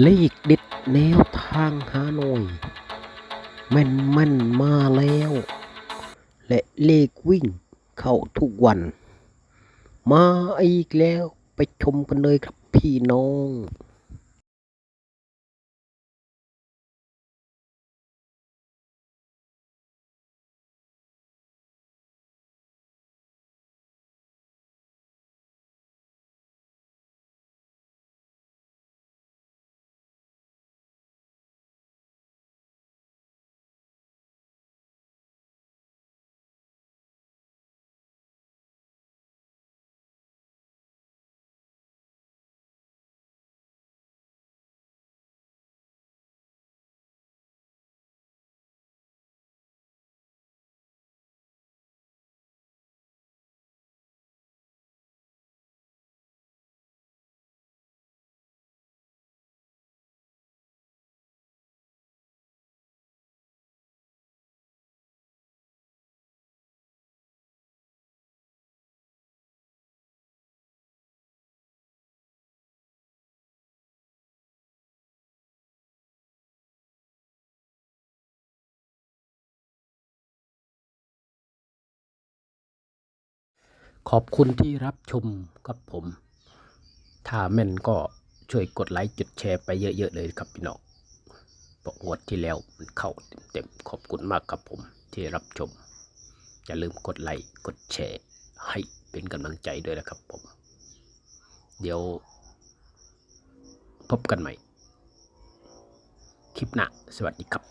เลขเด็ดแนวทางฮานอยแม่นแม่นมาแล้ว และเลกวิ่งเข้าทุกวัน มาอีกแล้วไปชมกันเลยครับพี่น้อง ขอบคุณที่รับชมกับผม ถ้าแม่นก็ช่วยกดไลค์จุดแชร์ไปเยอะ ๆ เลยครับพี่น้องบอกงวดที่แล้วมันเข้าเต็มๆขอบคุณมากครับผมที่รับชม อย่าลืมกดไลค์กดแชร์ให้เป็นกำลังใจด้วยนะครับผม เดี๋ยว พบกันใหม่ คลิปหน้าสวัสดีครับ